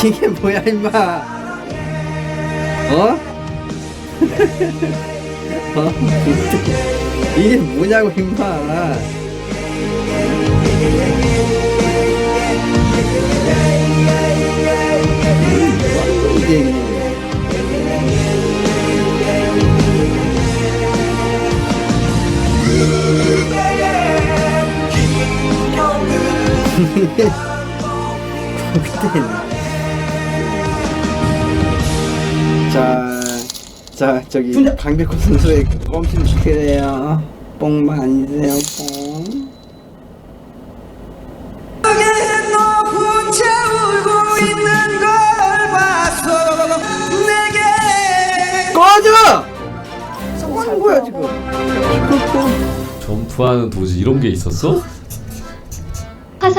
이게 뭐야 임마 어? 어? 이게 뭐냐고 임마 뭐 이게 자 저기 강백호 선수의 뻥치는 축하해요. 뽕 많이 주세요. 뽕. 꺼져! 뭐 하는 거야 지금? 점프하는 도지 이런 게 있었어?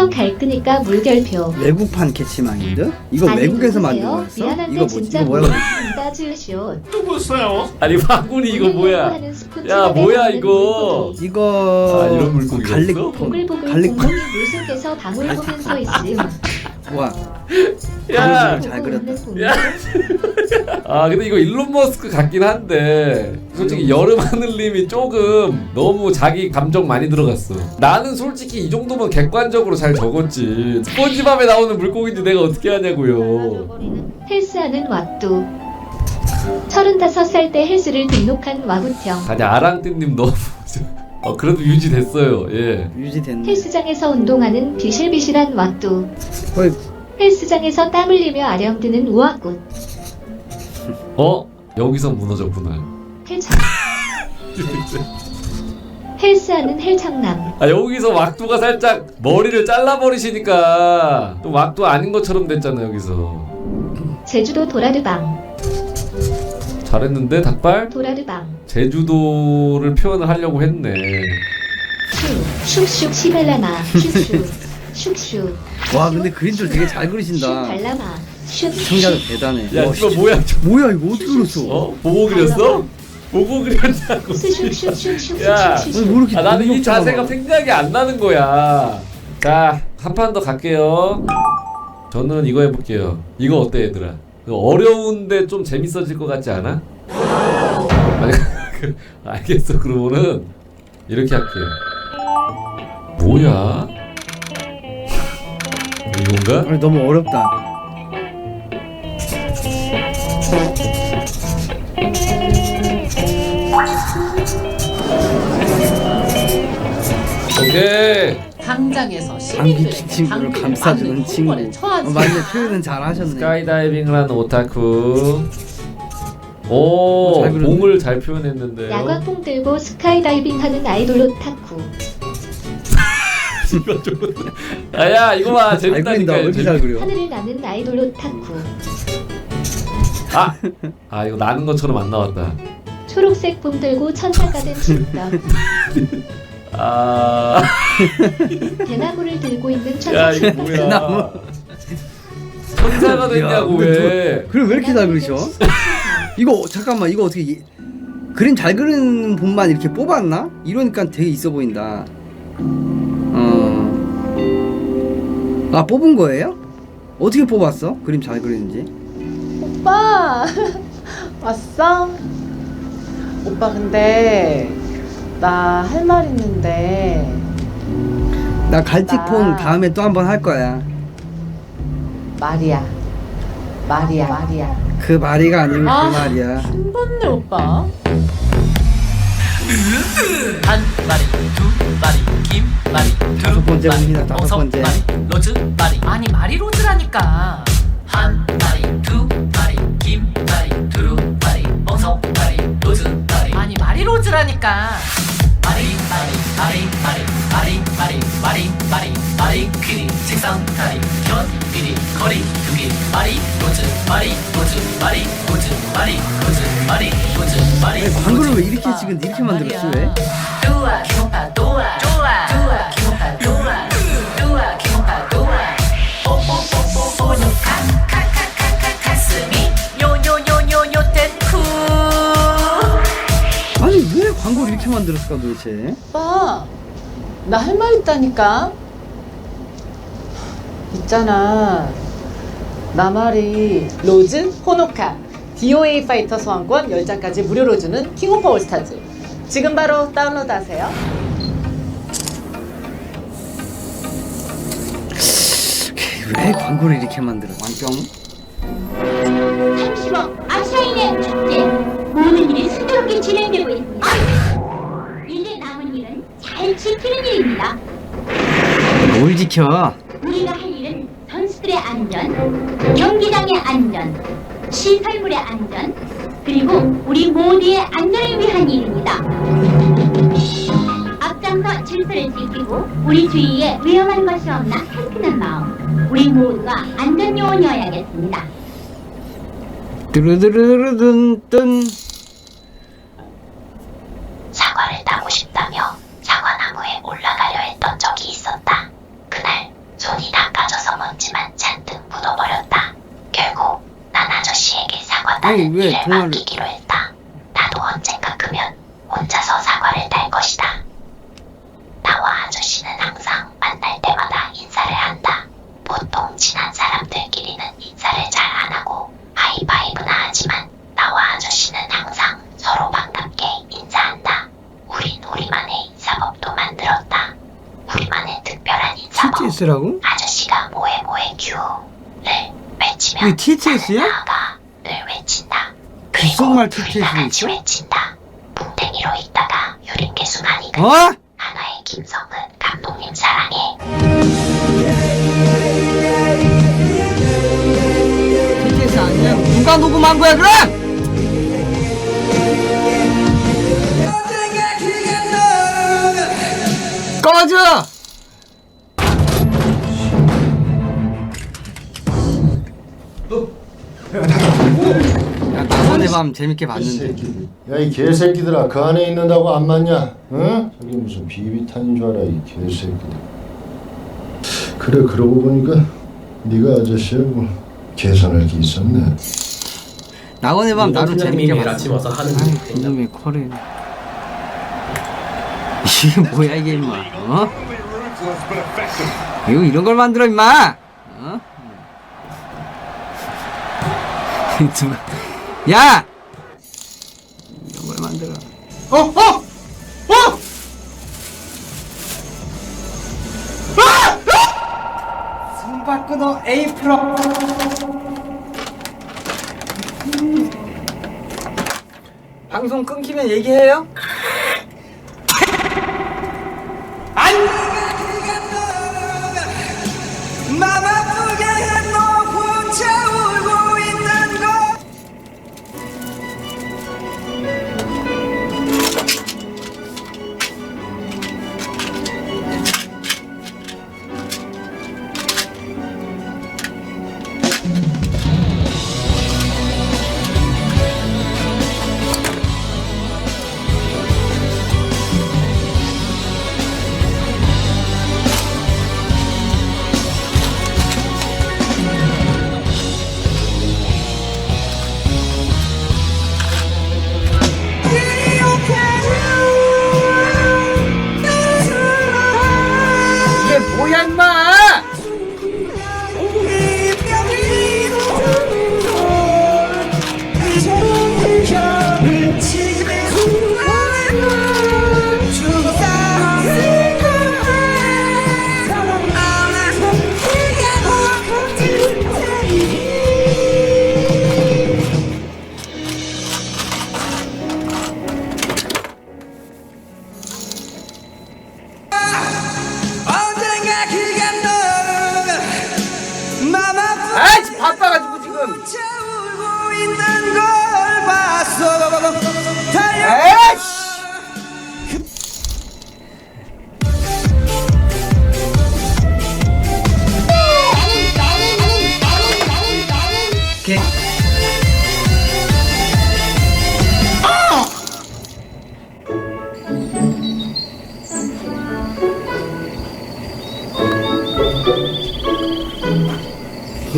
화성 갈 끄니까 물결표. 외국판 캐치마인드? 이거 아니, 외국에서 누구세요? 만든 거였어? 미안한데 이거 뭐지? 진짜 이거 뭐야? 따주시오. 아니 화군이 이거 뭐야? 야 뭐야 이거? 이거 아, 이런 물고기가 갈릭? 보글보글 갈릭 공룡이 물속에서 방울 보면서 있음. 와 야, 잘 그렸다. 야. 아 근데 이거 일론 머스크 같긴 한데 솔직히 여름 하늘님이 조금 너무 자기 감정 많이 들어갔어. 나는 솔직히 이 정도면 객관적으로 잘 적었지. 스폰지밥에 나오는 물고기인데 내가 어떻게 하냐고요. 헬스하는 왁두. 35살 때 헬스를 등록한 와구평. 아니 아랑띠님 너무 어 그래도 유지됐어요. 예. 유지됐네. 헬스장에서 운동하는 비실비실한. 거의 헬스장에서 땀 흘리며 아령드는 우아꽃. 어 여기서 무너졌구나. 헬창. 헬스하는 헬창남. 아 여기서 왁두가 살짝 머리를 잘라버리시니까 또 왁두 아닌 것처럼 됐잖아 여기서. 제주도 도라르방. 잘했는데 닭발? 도라르방. 제주도를 표현을 하려고 했네. 슈. 슉슉 시발라마. 슈슈. 슉슉. 와 근데 그림들 되게 잘 그리신다. 슉. 시청자들 대단해. 야, 와, 이거 씨. 뭐야? 저- 뭐야 이거 어떻게 그렸어? 어? 보고 그렸어? 보고 그렸냐고. 야, 아니, 뭐 이렇게 아, 나는 이 능력자가 자세가 많아. 생각이 안 나는 거야. 자, 한 판 더 갈게요. 저는 이거 해볼게요. 이거 어때, 얘들아? 이거 어려운데 좀 재밌어질 것 같지 않아? 아니, 그, 알겠어. 그러면은 이렇게 할게요. 뭐야? 이건가? 아니 너무 어렵다. 오케이. 당장에서 시민들 친구를 감싸주는 친구. 어, 처하지. 맞네 표현은 잘 하셨네. 스카이다이빙을 하는 오타쿠. 오, 잘 그렸네. 몸을 잘 표현했는데요. 야광봉 들고 스카이다이빙 하는 아이돌로 타쿠. 이거 좀. 아야, 이거 봐. 잘 그린다. 재밌다니까. 왜 이렇게? 하늘을 나는 아이돌로 타쿠. 아, 아 이거 나는 것처럼 안 나왔다. 초록색 봄 들고 천사가 된 칠떡. 아, 대나무를 들고 있는 야 천사 이거 칠떡. 뭐야? 천사가 됐냐고 왜? 그럼 왜 이렇게 잘 그리셔? 이거 잠깐만 이거 어떻게 이- 그림 잘 그리는 분만 이렇게 뽑았나? 이러니까 되게 있어 보인다. 어. 아 뽑은 거예요? 어떻게 뽑았어? 그림 잘 그리는지? 오빠 왔어? 오빠 근데 나 할 말 있는데 나 갈틱폰 나- 다음에 또 한 번 할 거야. 말이야 말이야 말이야 그 말이가 아니고 아. 그 말이야. 한 번네 오빠 한 마리, 두 마리, 긴 마리, 두 다섯 번째 마리, 봅니다, 다섯 버섯 번째. 마리, 로즈 마리. 아니 마리 로즈라니까. 한 마리, 두 마리, 긴 마리, 두루 마리, 버섯 마리, 로즈 마리. 아니 마리 로즈라니까. 마리 마리 마리 마리 마리 마리 마리 마리 마리 귀리 책상 다리 견 비리 거리 두기 마리 로즈 마리 로즈 마리 로즈 마리 로즈 마리 로즈 마리 광고를 왜. 이렇게 지금 이렇게 만들었지 왜? 도아 좋아 두아 왜 광고를 이렇게 만들었을까 도대체? 오빠 나 할 말 있다니까 있잖아 나마리 로즈 호노카 DOA 파이터 소환권 10장까지 무료로 주는 킹 오브 올스타즈 지금 바로 다운로드 하세요 왜 광고를 이렇게 만들어? 왕병? 30억 아샤인의 축제 모든 일이 순조롭게 진행되고 있습니다. 지키는 일입니다. 뭘 지켜? 우리가 할 일은 선수들의 안전, 경기장의 안전, 시설물의 안전, 그리고 우리 모두의 안전을 위한 일입니다. 앞장서 질서를 지키고 우리 주위에 위험한 것이 없나 살피는 마음, 우리 모두가 안전 요원이어야겠습니다. 뚜루두루두룬 뜬. 사과를 따고 싶다며 사과나무에 올라가려 했던 적이 있었다. 그날 손이 닦아져서 먼지만 잔뜩 묻어버렸다. 결국 난 아저씨에게 따는 왜 일을 동화를- 맡기기로 했다. 나도 언젠가 크면 혼자서 사과를 딸 것이다. 나와 아저씨는 항상 만날 때마다 인사를 한다. 보통 친한 사람들끼리는 인사를 잘 안 하고 하이파이브나 하지만 나와 아저씨는 항상 서로 반갑게 인사한다. 우린 우리만의 인사법도 만들었다. 우리만의 특별한 인사법. TTS라고? 아저씨가 뭐해 뭐해 큐를 외치면 이게 TTS 야? 나는 나가 늘 우리 같이 있어? 외친다. 뭉탱이로 있다가 많이 그 어? 하나의 김성은 감독님 사랑해. TTS 아니야? 누가 녹음한 거야 그럼? 꺼져! 야, 나 선의 밤 재밌게 봤는데. 야, 이 개새끼들아, 그 안에 있는다고 안 맞냐? 응? 저게 무슨 비비탄인 줄 알아, 이 개새끼들. 그래, 그러고 보니까 네가 아저씨하고 계산할 게 있었네. 낙원의 밤 나도 재밌게 팀장님이 봤어. 아침 와서 하는 일 있나? 그놈의 코를. 이게 뭐야 이게 임마? 어? 이거 이런 걸 만들어 임마? 어? 누가? 야! 이런 걸 만들어. 어 어! 어! 아! 손바꾸너 A 프로. 방송 끊기면 얘기해요?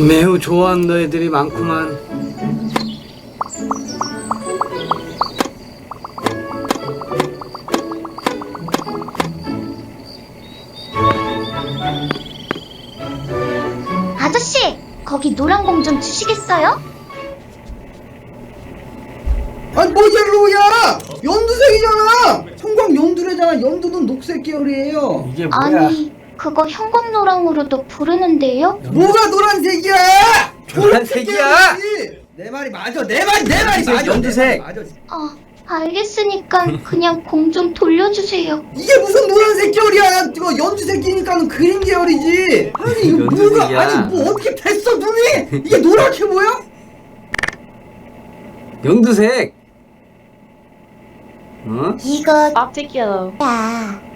매우 좋아하는 애들이 많구만. 아저씨, 거기 노란 공 좀 주시겠어요? 아니 뭐 옐로우야 연두색이잖아! 형광 연두래잖아. 연두는 녹색 계열이에요. 이게 아니, 그거 형광노랑으로도 부르는데요? 뭐가 노란색이야 노란색이야? 내 말이 맞아 내 말이 내 말이 맞아 연두색. 맞아. 아, 알겠으니까 그냥 공 좀 돌려주세요. 이게 무슨 노란색 계열이야 이거 연두색이니까는 그린 계열이지 아니 이거 뭐가 연두색이야. 아니 뭐 어떻게 됐어 눈이 이게 노랗게 보여? 연두색. 어? 이거 Optic yellow. 야.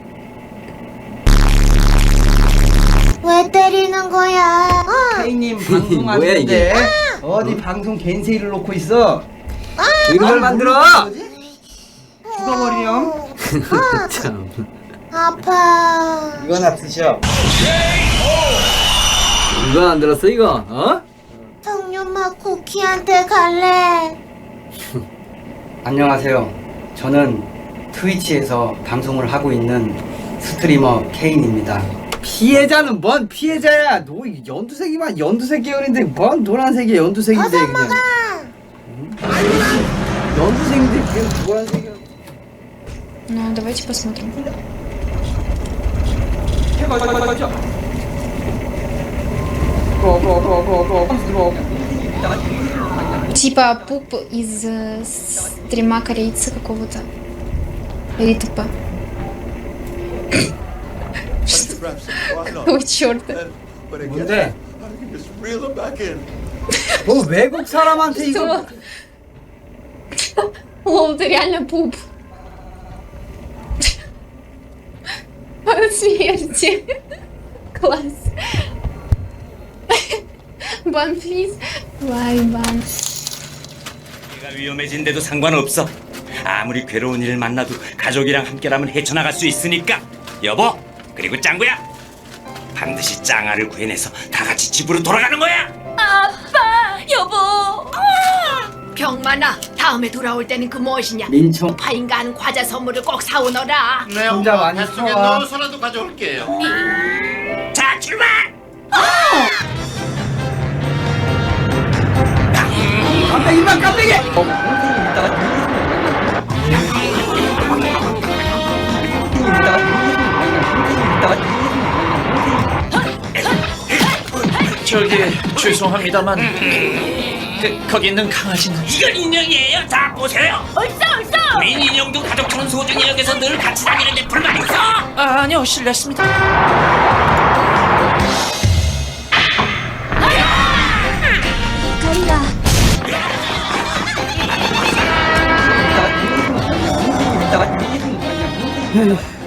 왜 때리는 거야? 케이님 뭐야, 방송하는데 이게? 어디 방송 겐세이를 놓고 있어 이걸 만들어. 죽어버리렴 참. 아파. 이거나 드셔 이거 안 들었어 이거? 어? 석류맛 쿠키한테 갈래. 안녕하세요 저는 트위치에서 방송을 하고 있는 스트리머 케인입니다 피해자는 뭔 피해자야 너 연두색이만 연두색 계열인데 뭔 노란색이 연두색인데 그냥 응? 연두색인데 그게 노란색이야 Ну, давайте посмотрим. Типа пуп из э, стрима корейца какого-то. Или тупо. О, черта. 뭔데? 너 외국 사람한테 이거 Что? Лол, это реально пуп. От смерти. Класс. Бан, плиз. Лай, бан. 내가 위험해진데도 상관없어. 아무리 괴로운 일을 만나도 가족이랑 함께라면 헤쳐나갈 수 있으니까. 여보, 그리고 짱구야. 반드시 짱아를 구해내서 다 같이 집으로 돌아가는 거야. 아빠 여보 병만아 다음에 돌아올 때는 그 무엇이냐 민총 파인간 과자 선물을 꼭 사오너라 네, 혼자 엄마. 많이 뱃속에. 넣어서라도 가져올게요. 자, 출발! 깜빡이 임마 깜빡이 저기 죄송합니다만 그, 거기 있는 강아지는 이건 인형이에요. 자, 보세요. 얼싸 얼싸 우린 인형도 가족처럼 소중히 여겨서 늘 같이 다니는데 불만 있어? 아, 아니요 실례했습니다 이거야.